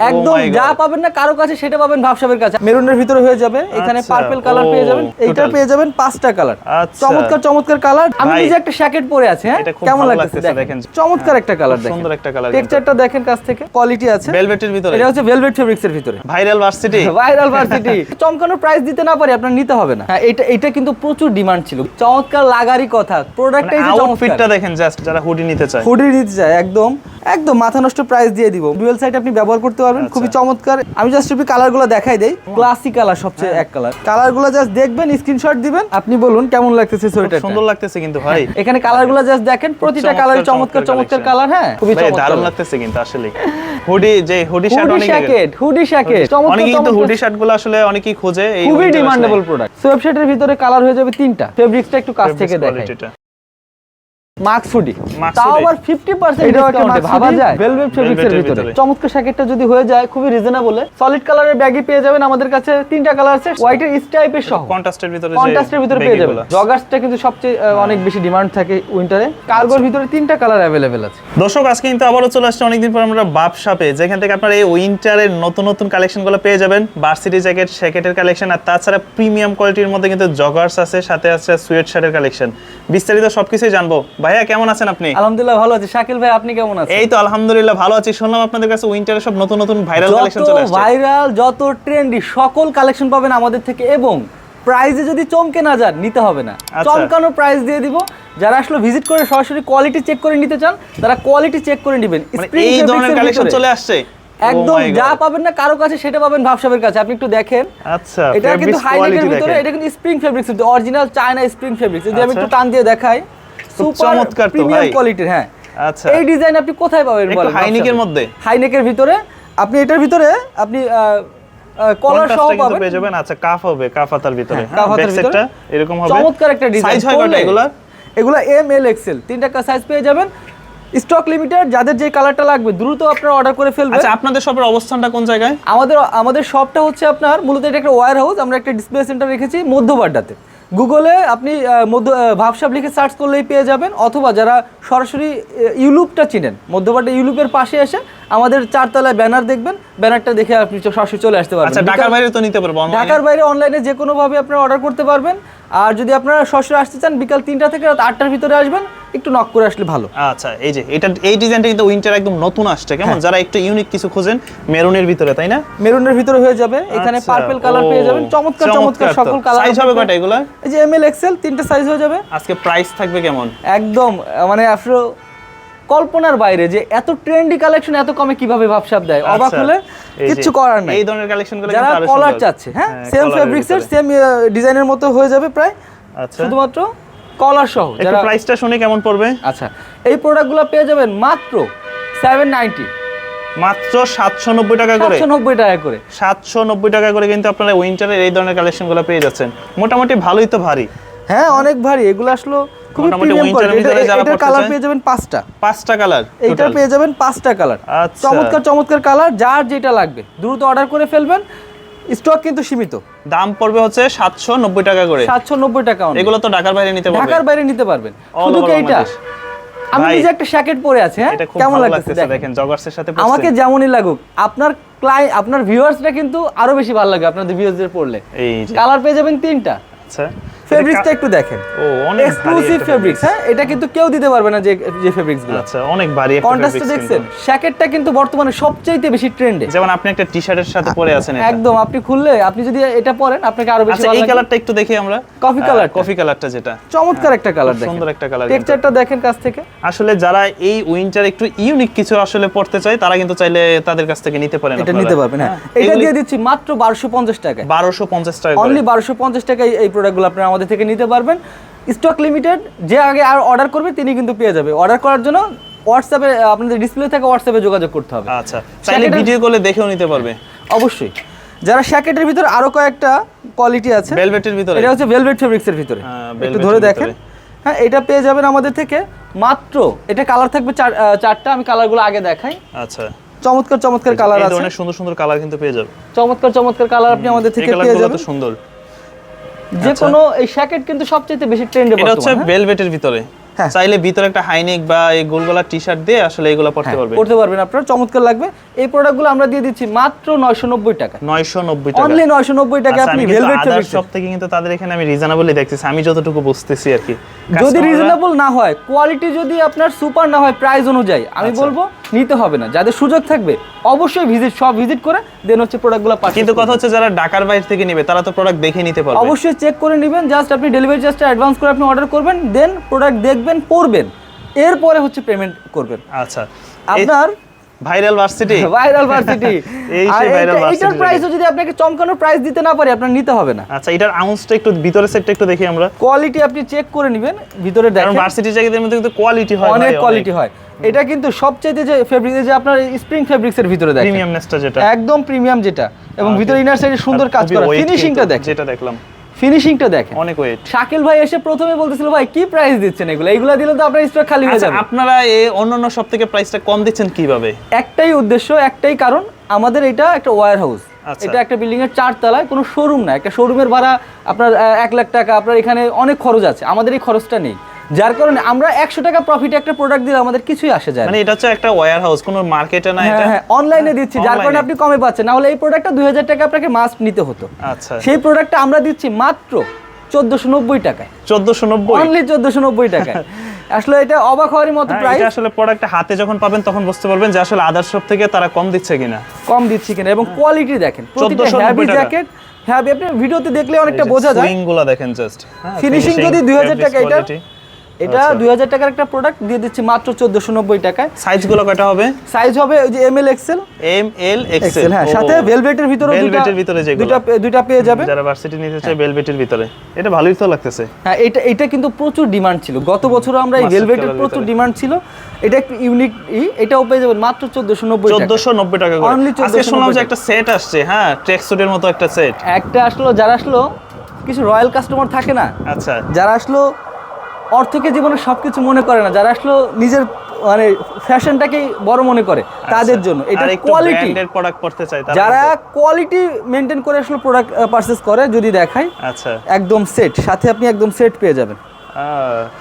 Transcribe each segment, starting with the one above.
একদম Oh যা পাবেন না কারও কাছে সেটা পাবেন ভাবসাবের কাছে। মেরুনের ভিতরে হয়ে যাবে এখানে আচ্ছা, পার্পল কালার পেয়ে যাবেন এইটা পেয়ে যাবেন পাঁচটা কালার আচ্ছা। চমৎকার চমৎকার কালার আমি নিজে একটা শ্যাকেট পরে আছি হ্যাঁ? কেমন লাগতেছে? লাগতেছে, দেখেন। চমৎকার একটা কালার দেখেন সুন্দর একটা কালার টেক্সচারটা দেখেন কাছ থেকে কোয়ালিটি আছে। ভেলভেটের ভিতরে। এটা হচ্ছে ভেলভেট ফেব্রিক্স এর ভিতরে। ভাইরাল ভার্সিটি ভাইরাল ভার্সিটি চমকানো প্রাইস দিতে না পারি আপনার নিতে হবে না। হ্যাঁ এটা এটা কিন্তু প্রচুর ডিমান্ড ছিল। চমৎকার লাগারই কথা। প্রোডাক্টটাই যে আউটফিটটা দেখেন জাস্ট যারা হুডি নিতে চায়। হুডি নিতে চায় একদম। একদম মাথা নষ্ট প্রাইস দিয়ে দিব। ডুয়েল সাইড আপনি ব্যবহার করতে পারবেন আচ্ছা। খুবই চমৎকার। আমি জাস্ট একটু কালারগুলো দেখাই দেই। ক্লাসিক কালার সবচেয়ে হ্যাঁ। এক কালার কালারগুলো জাস্ট দেখবেন স্ক্রিনশট দিবেন। আপনি বলুন কেমন লাগতেছে খুব সোয়েটারটা? সুন্দর লাগতেছে কিন্তু ভাই। এখানে কালারগুলো জাস্ট দেখেন প্রতিটা কালার চমৎকার চমৎকার কালার হ্যাঁ। খুবই দারুণ লাগতেছে কিন্তু আসলে। হুডি যে হুডি শার্ট অনেক শ্যাকেট হুডি শ্যাকেট চমৎকার অনেকে কিন্তু হুডি শার্টগুলো আসলে অনেকেই খোঁজে এই খুবই ডিমান্ডেবল প্রোডাক্ট ওয়েবসাইটের ভিতরে কালার হয়ে যাবে তিনটা। ফেব্রিক্সটা একটু কাছ থেকে দেখাই। মাক্স হুডি তাও আবার 50% এটাও একটা ভাবা যায় ভেলভেট ফেব্রিক্স এর Velvet এর ভিতরে। ভিতরে। চমৎকার শ্যাকেটটা যদি হয়ে যায় খুবই রিজনেবলে সলিড কালারের ব্যাগই পেয়ে যাবেন আমাদের কাছে। তিনটা কালার আছে হোয়াইটের ইস্টাইপের সহ। কন্ট্রাস্টের ভিতরে কন্ট্রাস্টের ভিতরে পেয়ে যাবেন। জগার্সটা কিন্তু সবচেয়ে অনেক বেশি ডিমান্ড থাকে উইন্টারে কার্গোর ভিতরে তিনটা কালার অ্যাভেলেবেল আছে। দর্শক আজকে কিন্তু চলে আসছে অনেকদিন পর আমরা বাপ শপে যেখান থেকে আপনারা এই উইন্টারের নতুন নতুন কালেকশনগুলো পেয়ে যাবেন। ভার্সিটি জ্যাকেট শ্যাকেটের কালেকশন আর তাছাড়া প্রিমিয়াম কোয়ালিটির মধ্যে কিন্তু জগার্স আছে সাথে আছে সোয়েট শার্টের কালেকশন বিস্তারিত সবকিছুই জানব ভাইয়া কেমন আছেন আপনি? আলহামদুলিল্লাহ ভালো আছে। শাকিল ভাই আপনি কেমন আছেন? এই তো আলহামদুলিল্লাহ ভালো আছি। শুনলাম আপনাদের কাছে উইন্টারের সব নতুন নতুন ভাইরাল কালেকশন চলে আসছে। ভাইরাল যত ট্রেন্ডি সকল কালেকশন পাবেন আমাদের থেকে। এবং প্রাইজে যদি চমকে না যান নিতে হবে না। আচ্ছা। চমকানো প্রাইস দিয়ে দিব। যারা আসলে ভিজিট করে সরাসরি কোয়ালিটি চেক করে নিতে চান তারা কোয়ালিটি চেক করে নেবেন। মানে এই ধরনের কালেকশন চলে আসছে? একদম Oh যা পাবেন না কারও কাছে সেটা পাবেন ভাবসাবের কাছে। আপনি একটু দেখেন। আচ্ছা এটা কিন্তু quality ভিতরে এটা কিন্তু spring fabrics original China spring fabrics যদি আমি আচ্ছা। একটু টান দিয়ে দেখাই। চমৎকার তো ভাই। কোয়ালিটির হ্যাঁ। আচ্ছা। এই ডিজাইন আপনি কোথায় পাবেন বলেন হাইনেকের মধ্যে। হাইনেকের ভিতরে। আপনি এটার ভিতরে আপনি কলার সহ পাবেন। পেয়ে যাবেন। আচ্ছা কাফ হবে কাফ হাতার ভিতরে। হ্যাঁ, কাফ হাতার ব্যাক ভিতরে। এরকম হবে। চমৎকার একটা ডিজাইন সাইজ হয় কয়টা এগুলা এগুলা এম এল এক্সেল তিনটা সাইজ পেয়ে যাবেন। স্টক লিমিটেড যাদের যে কালারটা লাগবে দ্রুত আপনারা অর্ডার করে ফেলবেন। আচ্ছা আপনাদের শপের অবস্থানটা কোন জায়গায়? আমাদের আমাদের শপটা হচ্ছে আপনার মূলত এটা একটা ওয়্যার হাউস আমরা একটা ডিসপ্লে সেন্টার রেখেছি মধ্যবাড্ডাতে গুগলে আপনি মধ্য ভাবসাব লিখে সার্চ করলেই পেয়ে যাবেন অথবা যারা সরাসরি ইউলুপটা চিনেন মধ্যপাটে ইউলুপের পাশে এসে আমাদের চারতলায় ব্যানার দেখবেন ব্যানারটা দেখে আপনি সরাসরি চলে আসতে পারবেন। আচ্ছা ঢাকার বাইরে তো নিতে পারবেন ঢাকার বাইরে অনলাইনে যে কোনোভাবে আপনারা অর্ডার করতে পারবেন আর যদি আপনারা সরাসরি আসতে চান বিকাল তিনটা থেকে রাত আটটার ভিতরে আসবেন একটু নক করে আসলে ভালো। আচ্ছা এই যে এটা এই ডিজাইনটা কিন্তু উইন্টার একদম নতুন আসছে হ্যাঁ। কেমন যারা একটু ইউনিক কিছু খোঁজেন মেরুনের ভিতরে তাই না? মেরুনের ভিতরে হয়ে যাবে এখানে আচ্ছা, পার্পল কালার পেয়ে যাবেন চমৎকার চমৎকার সকল কালার সাইজ হবে কয়টা এগুলা? এই যে এম এল এক্সেল তিনটা সাইজ হয়ে যাবে। আজকে প্রাইস থাকবে কেমন? একদম মানে আসলে কল্পনার বাইরে যে এত ট্রেন্ডি কালেকশন এত কমে কীভাবে ভাবসাব দেয়? অবাক আচ্ছা, হলে এই যে, কিচ্ছু করার নাই। এই ধরনের কালেকশনগুলো যারা কলার চাচ্ছে হ্যাঁ? সেম colour ফেব্রিক্স এর সেম ডিজাইনের মতো হয়ে যাবে প্রায়। আচ্ছা। শুধুমাত্র কলার সহ। একটু যারা প্রাইসটা শুনে কেমন পড়বে? আচ্ছা এই প্রোডাক্টগুলো পেয়ে যাবেন মাত্র সেভেন নাইনটি মাত্র সাতশো নব্বই টাকা করে। নব্বই টাকা করে। সাতশো নব্বই টাকা করে কিন্তু আপনারা উইন্টারের এই ধরনের কালেকশনগুলো পেয়ে যাচ্ছেন। মোটামুটি ভালোই তো ভারী। হ্যাঁ অনেক ভারী। এগুলো আসলো মোটামুটি প্রিমিয়াম winter এর কোয়ালিটি ভিতরে যারা পড়তে কালার পেয়ে যাবেন পাঁচটা। পাঁচটা কালার এইটা পেয়ে যাবেন পাঁচটা কালার আচ্ছা। চমৎকার চমৎকার কালার যার যেটা লাগবে। দ্রুত অর্ডার করে ফেলবেন। স্টক কিন্তু সীমিত। দাম পড়বে হচ্ছে সাতশো নব্বই টাকা করে। সাতশো নব্বই টাকা এগুলো তো ঢাকার বাইরে নিতে ঢাকার বাইরে নিতে পারবেন। শুধু এইটা? আমি নিজে একটা পরে আছি হ্যাঁ? কেমন লাগতেছে। দেখেন। জগার্সের সাথে আমাকে যেমনই লাগুক আপনার ক্লাই আপনার ভিউয়ার্সরা কিন্তু আরও বেশি ভালো লাগে আপনাদের ভিউয়ার্সদের পড়লে কালার পেয়ে যাবেন তিনটা। আচ্ছা। ফেব্রিক্সটা একটু দেখেন। ও অনেক এক্সক্লুসিভ ফেব্রিক্স হ্যাঁ? এটা কিন্তু কেউ দিতে পারবে না যে যে ফেব্রিক্সগুলো আচ্ছা অনেক ভারী একটা কন্ট্রাস্টে দেখছেন কিন্তু। শ্যাকেটটা কিন্তু বর্তমানে সবচেয়ে বেশি ট্রেন্ডে যেমন আপনি একটা টি শার্টের সাথে পরে আছেন এটা। একদম আপনি খুললে আপনি যদি এটা পরেন আপনাকে আরও বেশি আচ্ছা ভালো এই কালারটা একটু দেখি আমরা। Colour টা? কফি কালারটা যেটা। চমৎকার একটা কালার দেখেন। সুন্দর একটা কালার টেক্সচারটা দেখেন কাছ থেকে। আসলে যারা এই উইন্টার একটু ইউনিক কিছু আসলে পড়তে চায় তারা কিন্তু চাইলে তাদের কাছ থেকে নিতে পারেন এটা নিতে পারবেন হ্যাঁ। এটা দিয়ে দিচ্ছি মাত্র বারোশো পঞ্চাশ টাকায়। বারোশো পঞ্চাশ টাকা অনলি বারোশো পঞ্চাশ টাকায় এই প্রোডাক্টগুলো আপনারা আমাদের থেকে নিতে পারবেন। স্টক লিমিটেড যে আগে আর অর্ডার করবে তিনি কিন্তু পেয়ে যাবে। অর্ডার করার জন্য হোয়াটসঅ্যাপে আপনাদের ডিসপ্লে থেকে হোয়াটসঅ্যাপে যোগাযোগ করতে হবে। আচ্ছা চাইলে ভিডিও কলে দেখেও নিতে পারবে। অবশ্যই। যারা শ্যাকেটের ভিতরে আরও কয়েকটা কোয়ালিটি আছে ভেলভেটের ভিতরে? এটা হচ্ছে ভেলভেট ফেব্রিক্স এর ভিতরে। হ্যাঁ, একটু ধরে দেখেন। হ্যাঁ এটা পেয়ে যাবেন আমাদের থেকে মাত্র এটা কালার থাকবে চারটা আমি কালারগুলো আগে দেখাই। আচ্ছা। চমৎকার চমৎকার কালার এই আছে। ধরনের সুন্দর সুন্দর কালার কিন্তু পেয়ে যাবে। চমৎকার চমৎকার কালার আপনি আমাদের থেকে পেয়ে যাবেন তো সুন্দর। যে কোনো এই শ্যাকেট কিন্তু সবচেয়ে বেশি ট্রেন্ডে এটা হচ্ছে বর্তমানে হ্যাঁ? ভেলভেটের ভিতরে। চাইলে ভিতরে একটা হাইনেক বা এই গোলগলা টি শার্ট দিয়ে আসলে এগুলো পড়তে হ্যাঁ, পারবে করতে পারবেন আপনারা। চমৎকার লাগবে। এই প্রোডাক্টগুলো আমরা দিয়ে দিচ্ছি মাত্র নয়শো নব্বই টাকা। নয়শো নব্বই টাকা। অনলি নয়শো নব্বই টাকা আপনি ভেলভেট other shop থেকে কিন্তু তাদের এখানে আমি রিজনেবলি দেখতেছি। আমি যতটুকু বুঝতেছি আর কি। যদি রিজনেবল না হয় কোয়ালিটি যদি আপনার সুপার না হয় প্রাইস অনুযায়ী আমি আচ্ছা। বলব নিতে হবে না। যাদের সুযোগ থাকবে অবশ্যই ভিজিট সব ভিজিট করে দেন হচ্ছে প্রোডাক্টগুলো কিন্তু কথা হচ্ছে যারা ঢাকার বাইরে থেকে নেবে তারা তো প্রোডাক্ট দেখে নিতে পারবে। অবশ্যই চেক করে নেবেন। জাস্ট আপনি ডেলিভারি চার্জটা অ্যাডভান্স করে আপনি অর্ডার করবেন দেন প্রোডাক্ট দেখবেন পড়বেন এরপরে হচ্ছে পেমেন্ট করবেন। আচ্ছা। আপনার ভাইরাল ভার্সিটি ভাইরাল ভার্সিটি এই সেই viral varsity এইটার র প্রাইসও যদি আপনাকে প্রাইস দিতে না পারে আপনার নিতে হবে না। আচ্ছা এটার আউন্সটা একটু ভিতরের সেটটা একটু দেখি আমরা। কোয়ালিটি আপনি চেক করে নেবেন ভিতরে কারণ ভার্সিটি জ্যাকেটের মধ্যে কিন্তু কোয়ালিটি হয় অনেক কোয়ালিটি হয়। এটা কিন্তু সবচাইতে যে ফেব্রিক যে আপনার স্প্রিং ফেব্রিক্স এর ভিতরে দেখেন। প্রিমিয়ামনেসটা যেটা। একদম প্রিমিয়াম যেটা। এবং ভিতরে ইনার সাইডে সুন্দর কাজ করা। ফিনিশিংটা দেখেন। যেটা দেখলাম। ফিনিশিংটা দেখেন। অনেক ওয়েট শাকিল ভাই এসে প্রথমে বলতেছিল ভাই কি প্রাইস দিচ্ছেন এগুলো? এগুলো দিলে তো আপনার স্টক খালি হয়ে আচ্ছা যাবে। আপনারা এই অন্যান্য সব থেকে প্রাইসটা কম দিচ্ছেন কীভাবে? একটাই উদ্দেশ্য একটাই কারণ আমাদের এটা একটা ওয়্যার হাউস আচ্ছা। এটা একটা বিল্ডিং এর চার তলায় কোনো শোরুম না। একটা শোরুমের ভাড়া আপনার এক লাখ টাকা আপনার এখানে অনেক খরচ আছে। আমাদের এই খরচটা নেই। যার কারণে আমরা একশো টাকা প্রফিট একটা প্রোডাক্ট দিলে আমাদের কিছুই আসে যায় মানে এটা হচ্ছে একটা ওয়্যার হাউস কোনো মার্কেটে না এটা? হ্যাঁ হ্যাঁ অনলাইনে দিচ্ছি যার কারণে আপনি কমে পাচ্ছেন। না হলে এই প্রোডাক্টটা দুই হাজার টাকা আপনাকে মাস্ট নিতে হতো। আচ্ছা। সেই প্রোডাক্টটা আমরা দিচ্ছি মাত্র চোদ্দশো নব্বই টাকায়। চোদ্দশো নব্বই? অনলি চোদ্দশো নব্বই টাকায়। আসলে এটা অবাক হওয়ারই মতো প্রাইস আসলে প্রোডাক্টটা হাতে যখন পাবেন তখন বুঝতে পারবেন যে আসলে আদার শপ থেকে তারা কম দিচ্ছে কিনা। কম দিচ্ছে কিনা এবং কোয়ালিটি দেখেন প্রতিটা 1490 হ্যাভি টাকা। জ্যাকেট হ্যাভি আপনি ভিডিওতে দেখলে অনেকটা বোঝা যায়। দেখেন জাস্ট ফিনিশিং যদি দুই হাজার টাকা এটা এটা আচ্ছা। দুই হাজার টাকার একটা প্রোডাক্ট দিয়ে দিচ্ছি মাত্র চোদ্দশো নব্বই টাকায়। সাইজগুলো কয়টা হবে? সাইজ হবে ওই যে M L XL M L XL হ্যাঁ সাথে ভেলভেটের ভিতরে এর ভিতরে। দুইটা দুইটা পেয়ে যাবে। যারা ভার্সিটি নিতে চায় ভেলভেটের ভিতরে। এটা ভালোই তো লাগতেছে। হ্যাঁ এটা এটা কিন্তু প্রচুর ডিমান্ড ছিল। গত বছরও আমরা এই ভেলভেটের প্রচুর ডিমান্ড ছিল। এটা একটু ইউনিক ই এটাও পেয়ে যাবেন মাত্র চোদ্দশো নব্বই টাকা চোদ্দশো নব্বই টাকা আজকে 1490 শুনলাম যে একটা সেট আসছে হ্যাঁ ট্রেক স্যুটের মতো একটা সেট একটা আসলো যারা আসলো কিছু রয়্যাল কাস্টমার থাকে না। আচ্ছা। যারা আসলো অর্থকে জীবনে সবকিছু মনে করে না যারা আসলো নিজের মানে ফ্যাশনটাকেই বড় মনে করে তাদের জন্য। এটা আচ্ছা। কোয়ালিটি প্রোডাক্ট পড়তে চাই যারা কোয়ালিটি মেনটেন করে আসলে প্রোডাক্ট পারচেস করে যদি দেখাই আচ্ছা। একদম সেট সাথে আপনি একদম সেট পেয়ে যাবেন।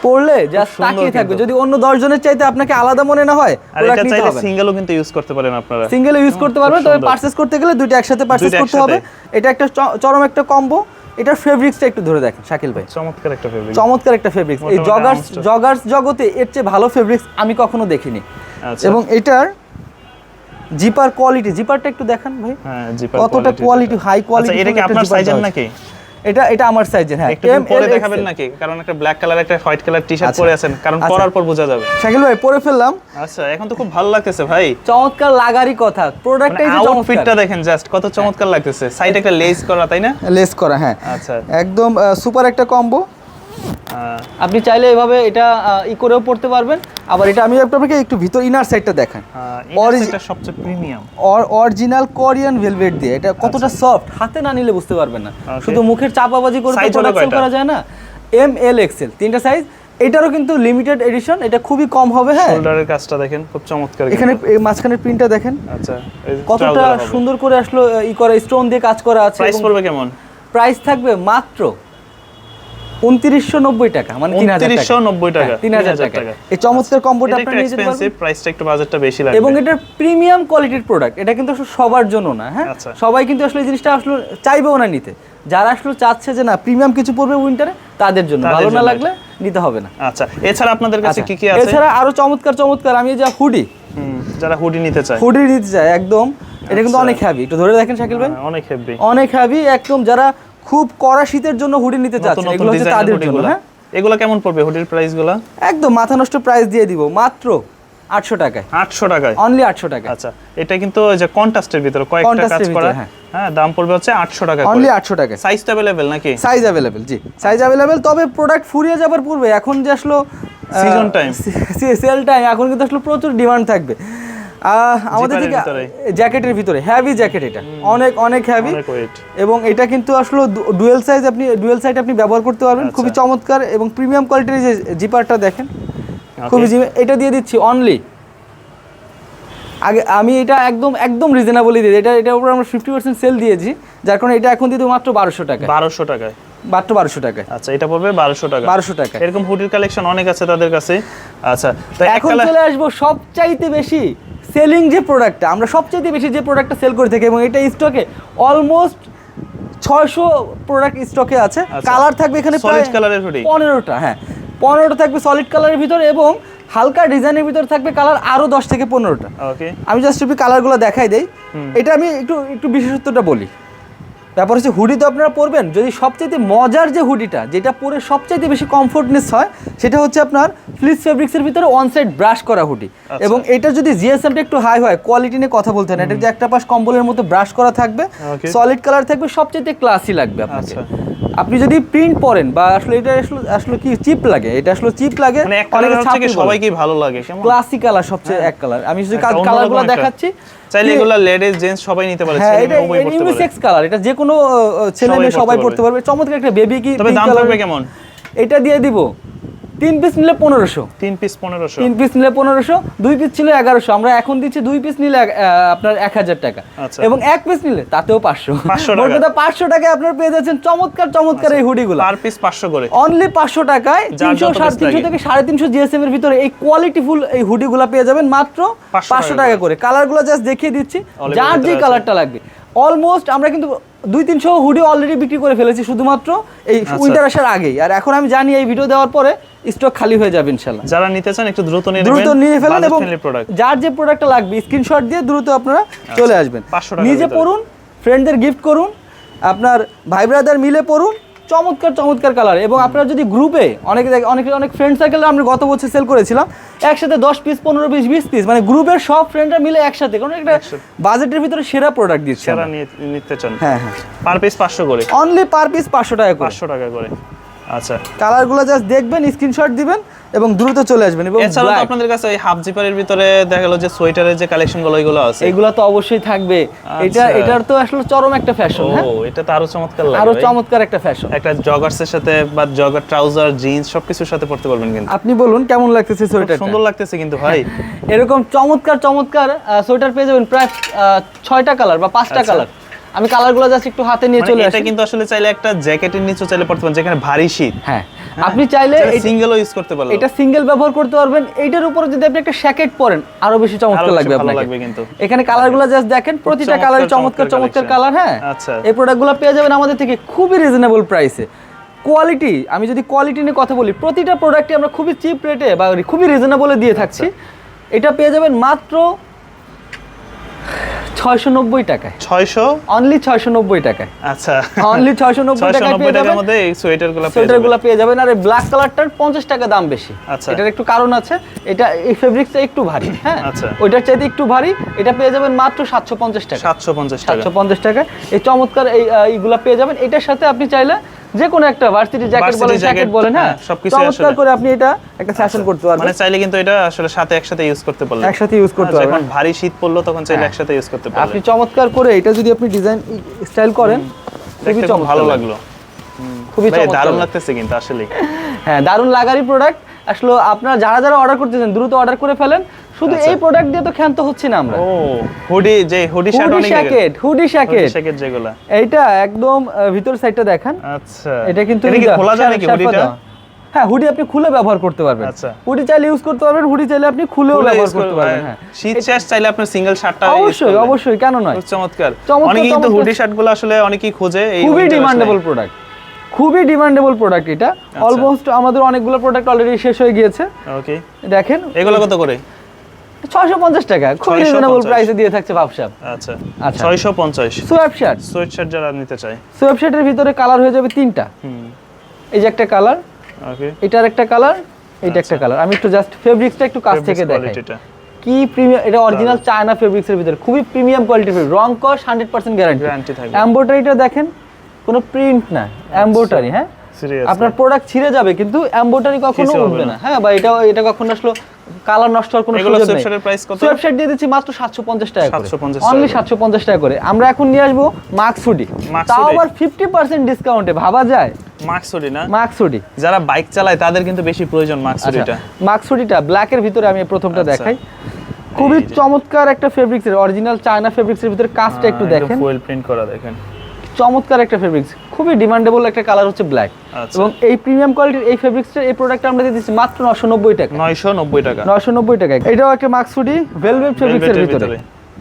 পড়লে জাস্ট তাকিয়ে থাকবে। যদি অন্য দশ জনের চাইতে আপনাকে আলাদা মনে না হয় এটা চাইলে সিঙ্গেলও কিন্তু ইউজ করতে পারেন আপনারা। সিঙ্গেল ইউজ করতে পারবেন তবে। পারচেস করতে গেলে দুইটা একসাথে পারচেস করতে হবে। এটা একটা চরম একটা কম্বো এটার ফেব্রিক্সটা একটু ধরে দেখেন শাকিল ভাই। চমৎকার একটা ফেব্রিক চমৎকার একটা ফেব্রিক্স এই জগার্স জগার্স জগতে এর চেয়ে ভালো ফেব্রিক্স আমি কখনো দেখিনি। আচ্ছা। এবং এটার জিপার কোয়ালিটি জিপারটা একটু দেখান ভাই। হ্যাঁ জিপার কতটা কোয়ালিটি হাই কোয়ালিটি এটা কি আপনার সাইজের নাকি? এটা এটা আমার সাইজের হ্যাঁ। একটু পরে দেখাবেন নাকি? কারণ একটা ব্ল্যাক কালার একটা হোয়াইট কালার টি শার্ট। পরে আছেন। কারণ আচ্ছা। পরার পর বোঝা যাবে। শাকিল ভাই পরে ফেললাম। আচ্ছা এখন তো খুব ভালো লাগতেছে ভাই। চমৎকার লাগারই কথা। প্রোডাক্টটাই যে আউটফিটটা দেখেন জাস্ট কত চমৎকার লাগতেছে। সাইডে একটা লেস করা তাই না? লেস করা হ্যাঁ। আচ্ছা। একদম সুপার একটা কম্বো আপনি চাইলে এভাবে এটা ই করেও পড়তে পারবেন। আবার এটা আমি একটু আপনাকে একটু ভিতর ইনার সাইডটা দেখান এটা সবচেয়ে প্রিমিয়াম অরিজিনাল কোরিয়ান ভেলভেট দিয়ে। এটা কতটা সফট হাতে না নিলে বুঝতে পারবেন না। আচ্ছা। শুধু মুখের চাপাবাজি করে প্রোডাকশন করা যায় না। এম এল এক্সেল তিনটা সাইজ এটারও কিন্তু লিমিটেড এডিশন এটা খুবই কম হবে হ্যাঁ? শোল্ডারের কাজটা দেখেন খুব চমৎকার এখানে। এই মাঝখানের প্রিন্টটা দেখেন। আচ্ছা কতটা সুন্দর করে আসলো ই করে স্টোন দিয়ে কাজ করা আছে প্রাইস পড়বে কেমন? প্রাইস থাকবে মাত্র উনত্রিশশো নব্বই টাকা মানে তিন হাজার 2990 টাকা, তিন হাজার টাকা। এই চমৎকার কম্বোটা নিয়ে যেতে প্রাইসটা একটু বাজেটটা বেশি এবং এটা প্রিমিয়াম কোয়ালিটির প্রোডাক্ট এটা কিন্তু সবার জন্য না হ্যাঁ? আচ্ছা। সবাই কিন্তু আসলে এই জিনিসটা আসলে চাইবেও না নিতে। যারা আসলে চাচ্ছে যে না প্রিমিয়াম কিছু পড়বে উইন্টারে তাদের জন্য ভালো না লাগলে নিতে হবে না। আচ্ছা এছাড়া আপনাদের কাছে আচ্ছা, কি কি আছে? এছাড়া আরও চমৎকার চমৎকার আমি যা হুডি হুম, যারা হুডি নিতে চায়। হুডি নিতে চাই একদম। এটা কিন্তু আচ্ছা। অনেক হ্যাভি একটু ধরে দেখেন শাকিল ভাই। হ্যাঁ, অনেক হেভি অনেক হ্যাভি একদম যারা খুব কড়া শীতের জন্য হুডি নিতে চাচ্ছেন এগুলো হচ্ছে তাদের জন্য হ্যাঁ? এগুলো কেমন পড়বে হুডির প্রাইসগুলো? একদম মাথা নষ্ট প্রাইস দিয়ে দিব মাত্র আটশো টাকায়। আটশো টাকায়? অনলি আটশো টাকা আচ্ছা এটা কিন্তু ওই যে কন্ট্রাস্টের ভিতরে কয়েকটা কাজ করা। হ্যাঁ। হ্যাঁ দাম পড়বে হচ্ছে আটশো টাকা অনলি আটশো টাকায়। সাইজ অ্যাভেলেবেল নাকি? সাইজ অ্যাভেলেবেল জি। সাইজ অ্যাভেলেবেল তবে প্রোডাক্ট ফুরিয়ে যাবার পূর্বে এখন যে আসলো সিজন টাইম সেল টাইম এখন কিন্তু আসলে প্রচুর ডিমান্ড থাকবে। আমাদের ভিতরে। জ্যাকেটের ভিতরে জ্যাকেট এটা। অনেক অনেক এবং এটা কিন্তু আসলে ডুয়েল সাইজ আপনি ডুয়েল সাইড আপনি ব্যবহার করতে পারবেন। আচ্ছা। খুবই চমৎকার এবং প্রিমিয়াম কোয়ালিটির যে জিপারটা দেখেন খুবই এটা দিয়ে দিচ্ছি অনলি আগে আমি এটা একদম একদম রিজনেবলই দিই। এটা এটার উপর আমরা ফিফটি পার্সেন্ট সেল দিয়েছি। যার কারণে এটা এখন দিয়ে মাত্র বারোশো টাকা বারোশো টাকায়। মাত্র বারোশো টাকায়। আচ্ছা এটা পড়বে বারোশো টাকা। বারোশো টাকা এরকম হুডির কালেকশন অনেক আছে তাদের কাছে। আচ্ছা এখন চলে আসব সবচাইতে বেশি সেলিং যে প্রোডাক্টটা আমরা সবচেয়ে বেশি যে প্রোডাক্টটা সেল করে থাকি এবং এটা স্টকে অলমোস্ট ছয়শো প্রোডাক্ট স্টকে আছে। আচ্ছা। কালার থাকবে এখানে? পনেরোটা হ্যাঁ। পনেরোটা থাকবে সলিড কালারের ভিতরে এবং হালকা ডিজাইনের ভিতরে থাকবে কালার আরও দশ থেকে পনেরোটা। ওকে আমি জাস্ট একটু কালারগুলো দেখাই দেই। এটা আমি একটু একটু বিশেষত্বটা বলি। ব্যাপার হচ্ছে হুডি তো আপনারা পরবেন। যদি সবচাইতে মজার যে হুডিটা যেটা পরে সবচাইতে বেশি কমফোর্টনেস হয় সেটা হচ্ছে আপনার ফ্লিস ফেব্রিক্সের ভিতরে ওয়ান সাইড ব্রাশ করা হুডি। এবং এটা যদি জিএসএমটা একটু হাই হয় কোয়ালিটি নিয়ে কথা বলতে না। এটা যে একটা পাশ কম্বলের মতো ব্রাশ করা থাকবে সলিড কালার থাকবে সবচাইতে ক্লাসি লাগবে আপনাকে। আচ্ছা। আপনি যদি প্রিন্ট পরেন বা আসলে এটা আসলে কি চিপ লাগে? এটা আসলে চিপ লাগে মানে অনেকে হচ্ছে কি ছাপি বলে। সবাইকেই ভালো লাগে ক্লাসিক কালার সবচেয়ে এক কালার আমি যদি কালারগুলো দেখাচ্ছি চাইলে এগুলো লেডিস জেন্টস সবাই নিতে পারে হ্যাঁ এটা ইউনিসেক্স কালার এটা যে কোনো ছেলে মেয়ে সবাই। পড়তে পারবে। চমৎকার একটা বেবি কি তবে দাম থাকবে কেমন? এটা দিয়ে দিব। তিন পিস নিলে পনেরোশো। তিন পিস পনেরোশো। তিন পিস নিলে পনেরোশো দুই পিস ছিল এগারোশো। আমরা এখন দিচ্ছি দুই পিস নিলে আপনার এক হাজার টাকা। আচ্ছা। এবং এক পিস নিলে তাতেও পাঁচশো। 500 টাকা। মোট কথা পাঁচশো টাকায় আপনার পেয়ে যাচ্ছেন চমৎকার চমৎকার এই হুডিগুলো। পার পিস পাঁচশো করে। অনলি পাঁচশো টাকায় তিনশো সাড়ে তিনশো থেকে সাড়ে তিনশো জিএসএম এর ভিতরে এই কোয়ালিটিফুল এই হুডিগুলো পেয়ে যাবেন মাত্র পাঁচশো টাকা করে। কালারগুলো জাস্ট দেখিয়ে দিচ্ছি। যার যে কালারটা লাগবে। অলমোস্ট আমরা কিন্তু দুই তিনশো হুডি অলরেডি বিক্রি করে ফেলেছি শুধুমাত্র এই আচ্ছা। উইন্টার আসার আগেই। আর এখন আমি জানি এই ভিডিও দেওয়ার পরে স্টক খালি হয়ে যাবে ইনশাল্লাহ যারা নিতে চান একটু দ্রুত নিয়ে দ্রুত নিয়ে ফেলেন এবং যার যে প্রোডাক্টটা লাগবে স্ক্রিনশট দিয়ে দ্রুত আপনারা চলে আসবেন। নিজে পড়ুন ফ্রেন্ডদের গিফট করুন আপনার ভাই ব্রাদার মিলে পড়ুন চমৎকার চমৎকার কালার এবং আপনারা যদি গ্রুপে অনেকে দেখ- অনেকে অনেক ফ্রেন্ড সার্কেলে আমরা গত বছর সেল করেছিলাম একসাথে দশ পিস পনেরো পিস বিশ পিস মানে গ্রুপের সব ফ্রেন্ডরা মিলে একসাথে কারণ একটা বাজেটের ভিতরে সেরা প্রোডাক্ট দিচ্ছে সেরা। নিতে চান। হ্যাঁ হ্যাঁ। পার পিস পাঁচশো করে। অনলি পার পিস পাঁচশো টাকা পাঁচশো টাকা করে। আচ্ছা। কালারগুলো জাস্ট দেখবেন স্ক্রিনশট দিবেন এবং দ্রুত চলে আসবেন এবং এছাড়াও তো আপনাদের কাছে ওই হাফ জিপারের ভিতরে দেখা গেলো যে সোয়েটারের যে কালেকশনগুলো ওইগুলো আছে। এগুলো তো অবশ্যই থাকবে। এটা আচ্ছা। এটার তো আসলে চরম একটা ফ্যাশন ও হ্যাঁ এটা তো আরও চমৎকার লাগে আরও চমৎকার একটা ফ্যাশন একটা জগার্সের সাথে বা জগার ট্রাউজার জিন্স সবকিছুর সাথে পড়তে পারবেন কিন্তু। আপনি বলুন কেমন লাগতেছে খুব সোয়েটারটা? সুন্দর লাগতেছে কিন্তু ভাই। এরকম চমৎকার চমৎকার সোয়েটার পেয়ে যাবেন প্রায় ছয়টা কালার বা পাঁচটা আচ্ছা। কালার আমি কালারগুলো জাস্ট একটু হাতে নিয়ে মানে চলে এটা কিন্তু আসলে চাইলে একটা জ্যাকেটের নিচে চাইলে পড়তে পারেন যেখানে ভারী শীত। হ্যাঁ আপনি চাইলে সিঙ্গেলও ইউজ করতে পারল এটা সিঙ্গেল ব্যবহার করতে পারবেন। এইটার উপরে যদি আপনি একটা শ্যাকেট পরেন আরও বেশি চমৎকার লাগবে আপনাকে। লাগবে কিন্তু। এখানে কালারগুলো জাস্ট দেখেন প্রতিটা কালার চমৎকার চমৎকার কালার হ্যাঁ? আচ্ছা। এই প্রোডাক্টগুলো পেয়ে যাবেন আমাদের থেকে খুবই রিজনেবল প্রাইসে কোয়ালিটি আমি যদি কোয়ালিটি নিয়ে কথা বলি প্রতিটা প্রোডাক্টই আমরা খুবই চিপ রেটে বা খুবই রিজনেবলে দিয়ে থাকছি। এটা পেয়ে যাবেন মাত্র ছয়শো নব্বই টাকায়। ছয়শো? অনলি ছয়শো নব্বই টাকায়। আচ্ছা। অনলি ছয়শো নব্বই টাকায় পেয়ে যাবেন। মধ্যে এই সোয়েটারগুলো সোয়েটারগুলো পেয়ে যাবেন। আর এই ব্ল্যাক কালারটার পঞ্চাশ টাকা দাম বেশি। আচ্ছা। এটার একটু কারণ আছে। এটা এই ফেব্রিক্সটা একটু ভারী হ্যাঁ? আচ্ছা। ওইটার চাইতে একটু ভারী। এটা পেয়ে যাবেন মাত্র সাতশো পঞ্চাশ টাকা সাতশো পঞ্চাশ টাকা। সাতশো পঞ্চাশ টাকা এই চমৎকার এই এইগুলা পেয়ে যাবেন। এটার সাথে আপনি চাইলে যে কোনো একটা ভার্সিটি জ্যাকেট বলেন জ্যাকেট বলেন হ্যাঁ হ্যাঁ, সবকিছুই চমৎকার করে আপনি এটা একটা ফ্যাশন করতে পারবেন। মানে চাইলে কিন্তু এটা আসলে সাথে একসাথে ইউজ করতে পারলেন। একসাথে ইউজ করতে হ্যাঁ, পারবেন। যখন ভারী শীত পড়ল তখন চাইলে হ্যাঁ। একসাথে ইউজ করতে আপনি চমৎকার করে এটা যদি আপনি ডিজাইন স্টাইল করেন খুবই চমৎকার ভালো লাগল। খুবই চমৎকার দারুণ। লাগতেছে কিন্তু আসলেই। হ্যাঁ দারুণ লাগারই প্রোডাক্ট আসলে আপনারা যারা যারা অর্ডার করতেছেন দ্রুত অর্ডার করে ফেলেন। শুধু আচ্ছা। এই প্রোডাক্ট দিয়ে তো ক্ষান্ত হচ্ছি না আমরা। ও হুডি যে হুডি শার্ট অনেক শ্যাকেট হুডি শ্যাকেট শ্যাকেট যেগুলা। এইটা একদম ভিতর সাইডটা দেখান। আচ্ছা। এটা কিন্তু এটা কি খোলা যায় নাকি হুডিটা হ্যাঁ হুডি আপনি খুলে ব্যবহার করতে পারবেন। আচ্ছা। হুডি চাইলে ইউজ করতে পারবেন হুডি চাইলে আপনি খুলেও ব্যবহার করতে পারবেন হ্যাঁ। হ্যাঁ। শীত শেষ চাইলে আপনার সিঙ্গেল শার্টটা অবশ্যই অবশ্যই কেন নয়। চমৎকার। অনেকেই কিন্তু। হুডি শার্টগুলো আসলে অনেকেই খোঁজে এই খুবই ডিমান্ডেবল প্রোডাক্ট খুবই ডিমান্ডেবল প্রোডাক্ট এটা। আচ্ছা। অলমোস্ট আমাদের অনেকগুলো প্রোডাক্ট অলরেডি শেষ হয়ে গিয়েছে। ওকে দেখেন। এগুলো কত করে? ছয়শো পঞ্চাশ টাকা। খুবই রিজনেবল প্রাইসে দিয়ে থাকছে ভাবসাব আচ্ছা আচ্ছা। ছয়শো পঞ্চাশ। শার্ট সোয়েট শার্ট যারা নিতে চায়। সোয়াব শার্টের ভিতরে কালার হয়ে যাবে তিনটা। হুম। এই যে একটা কালার ওকে এটার একটা কালার এইটা একটা কালার আমি একটু জাস্ট ফেব্রিক্সটা একটু কাছ থেকে দেখাই। কি প্রিমিয়াম এটা অরিজিনাল চায়না ফেব্রিক্সের ভিতরে। খুবই প্রিমিয়াম কোয়ালিটির রং কস হান্ড্রেড পার্সেন্ট গ্যারান্টি গ্যারান্টি থাকবে। এম্বোটারিটা দেখেন কোনো প্রিন্ট না। এম্বোটারি হ্যাঁ? আপনার প্রোডাক্ট ছিঁড়ে যাবে কিন্তু এম্বোটারি কখনো উঠবে না। না। হ্যাঁ বা এটা এটা কখনো আসলে কালার নষ্ট হওয়ার কোনো সুযোগ নেই। সোয়েবশার্ট দিয়ে দিচ্ছি মাত্র 750 টাকা করে। অনলি টাকা 750 টাকা করে। আমরা এখন নিয়ে আসব মাক্স হুডি তাও আবার 50% ডিসকাউন্টে ভাবা যায়? মাক্স হুডি না? মাক্স হুডি যারা বাইক চালায় তাদের কিন্তু বেশি প্রয়োজন মাক্স হুডিটা মাক্স হুডিটা ব্ল্যাকের ভিতরে আমি প্রথমটা আচ্ছা। দেখাই। খুবই চমৎকার একটা ফেব্রিক্সের অরিজিনাল চায়না ফেব্রিক্সের ভিতরে কাজটা একটু দেখেন। ফুয়েল প্রিন্ট করা দেখেন। চমৎকার একটা ফেব্রিক্স খুবই ডিমান্ডেবল একটা কালার হচ্ছে ব্ল্যাক আচ্ছা। এবং এই প্রিমিয়াম কোয়ালিটির এই ফেব্রিক্সটা এই প্রোডাক্টটা আমরা দিয়ে দিচ্ছি মাত্র নশো নব্বই টাকা। নয়শো নব্বই টাকা। নশো নব্বই টাকা। এটাও একটা মাক্স হুডি ভেলভেট ফেব্রিক্সের এর ভিতরে।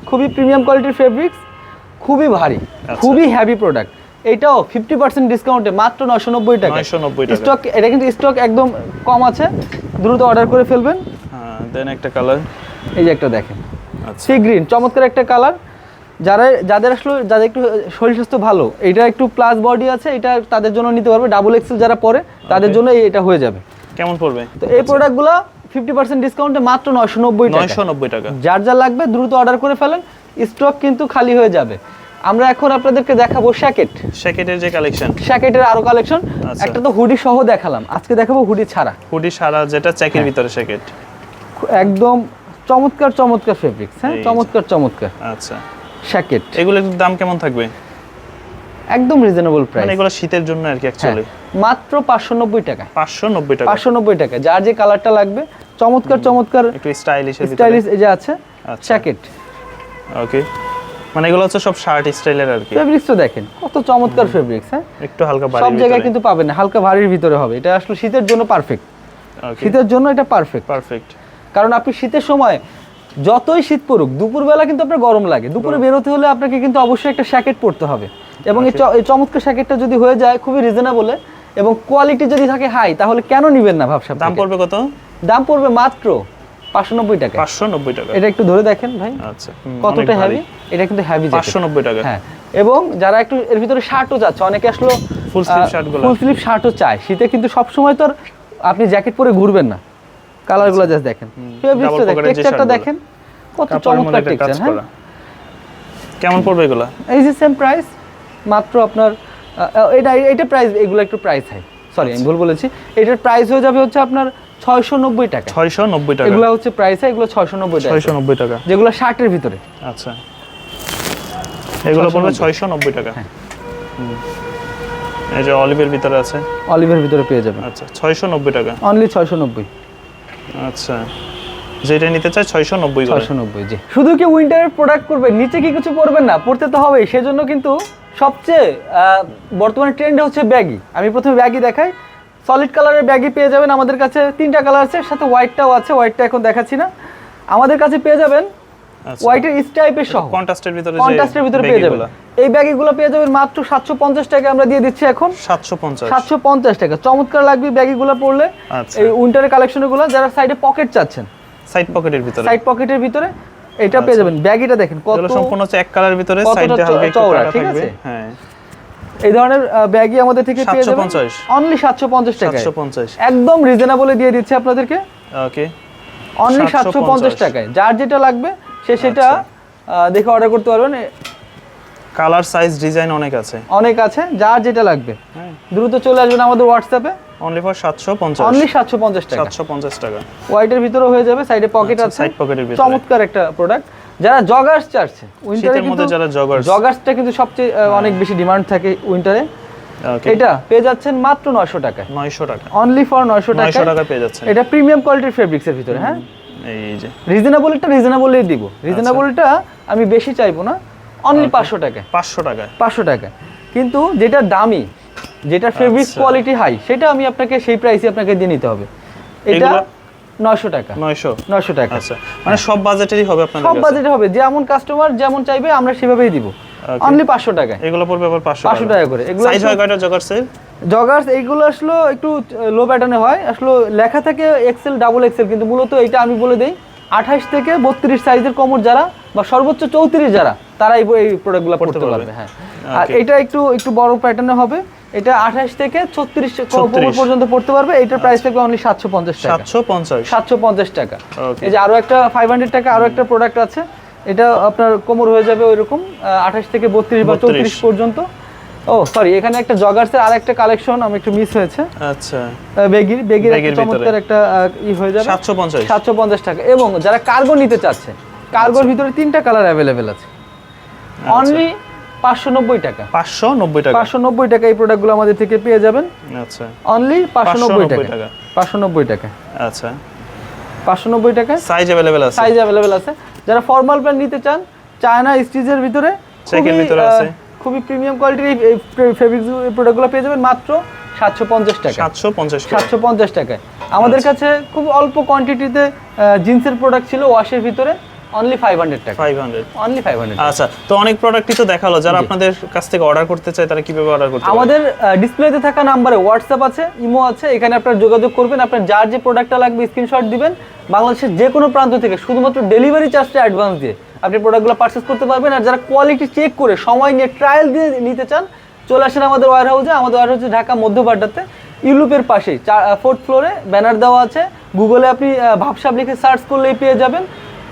খুবই প্রিমিয়াম কোয়ালিটির ফেব্রিক্স খুবই ভারী আচ্ছা। খুবই হ্যাভি প্রোডাক্ট এটাও ফিফটি পার্সেন্ট ডিসকাউন্টে মাত্র নশো নব্বই টাকা। 990 টাকা। স্টক এটা কিন্তু স্টক একদম কম আছে। দ্রুত অর্ডার করে ফেলবেন। হ্যাঁ দেন একটা কালার এই যে একটা দেখেন। আচ্ছা। সি গ্রিন চমৎকার একটা কালার যারা যাদের আসলে যাদের একটু শরীর স্বাস্থ্য ভালো এটা একটু প্লাস বডি আছে এটা তাদের জন্য নিতে পারবে। ডাবল এক্সেল যারা পরে তাদের জন্য এটা হয়ে যাবে। কেমন পড়বে? তো এই প্রোডাক্টগুলো ফিফটি পার্সেন্ট ডিসকাউন্টে মাত্র নয়শো নব্বই নয়শো নব্বই টাকা। যার যা লাগবে দ্রুত অর্ডার করে ফেলেন স্টক কিন্তু খালি হয়ে যাবে। আমরা এখন আপনাদেরকে দেখাবো শ্যাকেট শ্যাকেটের যে কালেকশন শ্যাকেটের আরও কালেকশন আচ্ছা। একটা তো হুডি সহ দেখালাম। আজকে দেখাবো হুডি ছাড়া। হুডি ছাড়া যেটা চেকের হ্যাঁ। ভিতরে শ্যাকেট একদম চমৎকার চমৎকার ফেব্রিক্স হ্যাঁ? চমৎকার চমৎকার। আচ্ছা। শ্যাকেট এগুলোর দাম কেমন থাকবে? একদম রিজনেবল মানে এগুলো শীতের জন্য আর কি অ্যাকচুয়ালি মাত্র পাঁচশো নব্বই টাকা। পাঁচশো নব্বই টাকা। পাঁচশো নব্বই টাকা। যার যে কালারটা লাগবে চমৎকার চমৎকার একটু স্টাইলিশের ভিতরে। স্টাইলিশ এই যে আছে আচ্ছা। ওকে মানে এগুলো হচ্ছে সব শার্ট স্টাইলের আর কি। ফেব্রিক্স তো দেখেন কত চমৎকার ফেব্রিক্স হ্যাঁ? একটু হালকা সব বাড়ি জায়গায় কিন্তু পাবেন না হালকা ভারীর ভিতরে হবে। এটা আসলে শীতের জন্য পারফেক্ট শীতের জন্য এটা পারফেক্ট পারফেক্ট কারণ আপনি শীতের সময় যতই শীত পড়ুক দুপুরবেলা কিন্তু আপনার গরম লাগে। দুপুরে বেরোতে হলে আপনাকে কিন্তু অবশ্যই একটা শ্যাকেট পরতে হবে। এবং এই চমৎকার শ্যাকেটটা যদি হয়ে যায় খুবই রিজনেবলে এবং কোয়ালিটি যদি থাকে হাই তাহলে কেন নিবেন না ভাবসাব দাম পড়বে কত? দাম পড়বে মাত্র পাঁচশো নব্বই টাকা। পাঁচশো নব্বই টাকা। এটা একটু ধরে দেখেন ভাই। আচ্ছা। কতটা হ্যাভি এটা কিন্তু হ্যাভি পাঁচশো নব্বই টাকা। হ্যাঁ। এবং যারা একটু এর ভিতরে শার্টও যাচ্ছে অনেকে আসলো Full sleeve shirt গুলো। ফুল স্লিভ শার্টও চায়। শীতে কিন্তু সব সময় তো আর আপনি জ্যাকেট পরে ঘুরবেন না। কালারগুলো জাস্ট দেখেন। ফেব্রিক্সটা দেখেন টেক্সচারটা দেখেন? কত চমৎকার টেক্সচার হ্যাঁ? কেমন পড়বে এগুলো? এই যে সেম প্রাইস মাত্র আপনার এটা এটা প্রাইস এগুলো একটু প্রাইস হাই সরি আমি ভুল বলেছি। এটার প্রাইস হয়ে যাবে হচ্ছে আপনার ছয়শো নব্বই টাকা। ছয়শো নব্বই টাকা। এগুলো হচ্ছে প্রাইস এগুলো ছয়শো নব্বই টাকা। ছয়শো নব্বই টাকা। যেগুলো শার্টের ভিতরে। আচ্ছা। এগুলো পড়বে 690 ছয়শো নব্বই টাকা। হ্যাঁ। এই যে অলিভের ভিতরে আছে। অলিভের ভিতরে পেয়ে যাবেন। আচ্ছা ছয়শো নব্বই টাকা। অনলি ছয়শো নব্বই আচ্ছা। যেটা নিতে চাই ছয়শো নব্বই ছয়শো নব্বই জি। শুধু কি উইন্টারের প্রোডাক্ট করবেন নিচে কি কিছু পরবেন না পড়তে তো হবেই সেজন্য কিন্তু সবচেয়ে বর্তমানে ট্রেন্ডে হচ্ছে ব্যাগি আমি প্রথমে ব্যাগি দেখাই। সলিড কালারের ব্যাগি পেয়ে যাবেন আমাদের কাছে। তিনটা কালার আছে সাথে হোয়াইটটাও আছে। হোয়াইটটা এখন দেখাচ্ছি না। আমাদের কাছে পেয়ে যাবেন হোয়াইটের স্টাইপের সহ। কন্ট্রাস্টের ভিতরে কন্ট্রাস্টের ভিতরে পেয়ে যাবেন। এই ব্যাগিগুলো পেয়ে যাবেন মাত্র সাতশো পঞ্চাশ টাকা আমরা দিয়ে দিচ্ছি এখন। সাতশো পঞ্চাশ। সাতশো পঞ্চাশ টাকা। চমৎকার লাগবে ব্যাগিগুলো পরলে। আচ্ছা। এই উইন্টারের কালেকশনগুলো যারা সাইডে পকেট চাচ্ছেন। সাইড পকেটের ভিতরে। সাইড পকেটের ভিতরে এটা পেয়ে যাবেন। ব্যাগিটা দেখেন কত সম্পূর্ণ হচ্ছে এক কালারের ভিতরে সাইডে হালকা একটু চওড়া, কাটা ঠিক থাকবে। আছে? হ্যাঁ। এই ধরনের ব্যাগই আমাদের থেকে পেয়ে যাবেন। 750 অনলি সাতশো পঞ্চাশ টাকা সাতশো পঞ্চাশ। একদম রিজনেবলে দিয়ে দিচ্ছি আপনাদেরকে। ওকে অনলি সাতশো পঞ্চাশ। 750 টাকায়। যার যেটা লাগবে সে সেটা আচ্ছা। দেখে অর্ডার করতে পারবেন। কালার সাইজ ডিজাইন অনেক আছে। অনেক আছে যার যেটা লাগবে। হ্যাঁ। দ্রুত চলে আসবেন আমাদের হোয়াটসঅ্যাপে অনলি ফর সাতশো পঞ্চাশ। অনলি সাতশো পঞ্চাশ টাকা। সাতশো পঞ্চাশ টাকা। হোয়াইটের ভিতরে হয়ে যাবে সাইডে পকেট আছে। সাইড পকেটের ভিতরে। চমৎকার একটা প্রোডাক্ট যারা জগার্স চাচ্ছে উইন্টারে কিন্তু যারা joggers। জগার্সটা কিন্তু সবচেয়ে অনেক বেশি ডিমান্ড থাকে উইন্টারে এটা পেয়ে যাচ্ছেন মাত্র নয়শো টাকায়। নয়শো টাকা। অনলি ফর নয়শো নয়শো টাকা টাকা পেয়ে যাচ্ছে এটা প্রিমিয়াম কোয়ালিটির ফেব্রিক্সের ভিতরে হ্যাঁ? এই যে। রিজনেবলটা রিজনেবলই দিব। রিজনেবলটা আমি বেশি চাইব না। অনলি পাঁচশো টাকায়। পাঁচশো টাকায়। পাঁচশো টাকা কিন্তু যেটা দামি যেটা ফেব্রিক্স আচ্ছা। কোয়ালিটি হাই সেটা আমি আপনাকে সেই প্রাইসে আপনাকে দিয়ে নিতে হবে। এটা নয়শো টাকা। নয়শো? নয়শো টাকা। আচ্ছা। মানে সব বাজেটেরই হবে আপনাদের সব বাজেটে হবে। যেমন কাস্টমার যেমন চাইবে আমরা সেভাবেই দিব। অনলি পাঁচশো টাকায়। এগুলো পড়বে আবার পাঁচশো 500 টাকা। করে। এগুলো সাইজ হয় কয়টা জগার্সের জগার্স এইগুলো আসলে একটু লো প্যাটার্নে হয়। আসলে লেখা থাকে এক্সেল ডাবল এক্সেল কিন্তু মূলত এটা আমি বলে দেই আঠাশ থেকে বত্রিশ সাইজের কমর যারা বা সর্বোচ্চ চৌত্রিশ যারা তারা এই প্রোডাক্টগুলো পড়তে পারবে। পারবে হ্যাঁ। আর এটা একটু একটু বড় প্যাটার্নে হবে। এটা আঠাশ থেকে ছত্রিশ পর্যন্ত পড়তে পারবে। এইটার প্রাইস থাকবে অনলি সাতশো পঞ্চাশ টাকা। সাতশো পঞ্চাশ। সাতশো পঞ্চাশ টাকা। এই যে আরও একটা ফাইভ হান্ড্রেড টাকা আরও একটা প্রোডাক্ট আছে। এটা আপনার কোমর হয়ে যাবে ওই রকম আঠাশ থেকে বত্রিশ বা চৌত্রিশ পর্যন্ত। ও সরি এখানে একটা জগার্সের আর একটা কালেকশন আমি একটু মিস হয়েছে। আচ্ছা। বেগির বেগির একটা চমৎকার একটা ই হয়ে যাবে। সাতশো পঞ্চাশ। সাতশো পঞ্চাশ টাকা। এবং যারা কার্গো নিতে চাচ্ছে কার্গোর ভিতরে তিনটা কালার অ্যাভেলেবেল আছে। অনলি পাঁচশো নব্বই টাকা। পাঁচশো নব্বই টাকা? পাঁচশো নব্বই টাকা এই প্রোডাক্টগুলো আমাদের থেকে পেয়ে যাবেন। আচ্ছা। অনলি পাঁচশো নব্বই টাকা। পাঁচশো নব্বই টাকা। আচ্ছা। পাঁচশো নব্বই টাকা? সাইজ অ্যাভেলেবেল আছে। সাইজ অ্যাভেলেবেল আছে। যারা ফর্মাল প্যান্ট নিতে চান চায়না স্টিচের ভিতরে খুবই, ভিতরে আছে। খুবই প্রিমিয়াম কোয়ালিটির এই ফেব্রিক প্রোডাক্টগুলো পেয়ে যাবেন মাত্র সাতশো পঞ্চাশ টাকা সাতশো পঞ্চাশ সাতশো পঞ্চাশ টাকায়। আমাদের কাছে খুব অল্প কোয়ান্টিটিতে জিন্সের প্রোডাক্ট ছিল ওয়াশের ভিতরে। অনলি টাকা। অনলি ফাইভ হান্ড্রেড আচ্ছা তো অনেক প্রোডাক্টই তো দেখাল। যারা আপনাদের কাছ থেকে অর্ডার করতে চায় তারা কীভাবে অর্ডার করতে আমাদের ডিসপ্লেতে থাকা নাম্বারে হোয়াটসঅ্যাপ আছে ইমো আছে এখানে আপনারা যোগাযোগ করবেন আপনার যার যে প্রোডাক্টটা লাগবে স্ক্রিনশট দিবেন। বাংলাদেশের যে কোনো প্রান্ত থেকে শুধুমাত্র ডেলিভারি চার্জটা অ্যাডভান্স দিয়ে আপনি প্রোডাক্টগুলো পারচেস করতে পারবেন। আর যারা কোয়ালিটি চেক করে সময় নিয়ে ট্রায়াল দিয়ে নিতে চান চলে আসেন আমাদের ওয়ার হাউসে আমাদের ওয়ার হাউসে ঢাকা মধ্যবাড্ডাতে ইউলুপের পাশেই ফোর্থ ফ্লোরে ব্যানার দেওয়া আছে। গুগলে আপনি ভাবসাব লিখে সার্চ করলেই পেয়ে যাবেন।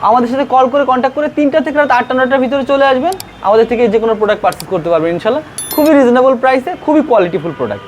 আমাদের সাথে কল করে কন্ট্যাক্ট করে তিনটা থেকে রাত আটটা নটার ভিতরে চলে আসবেন। আমাদের থেকে যে কোনো প্রোডাক্ট পারচেস করতে পারবেন, ইনশাল্লাহ। খুবই রিজনেবল প্রাইসে খুবই কোয়ালিটিফুল প্রোডাক্ট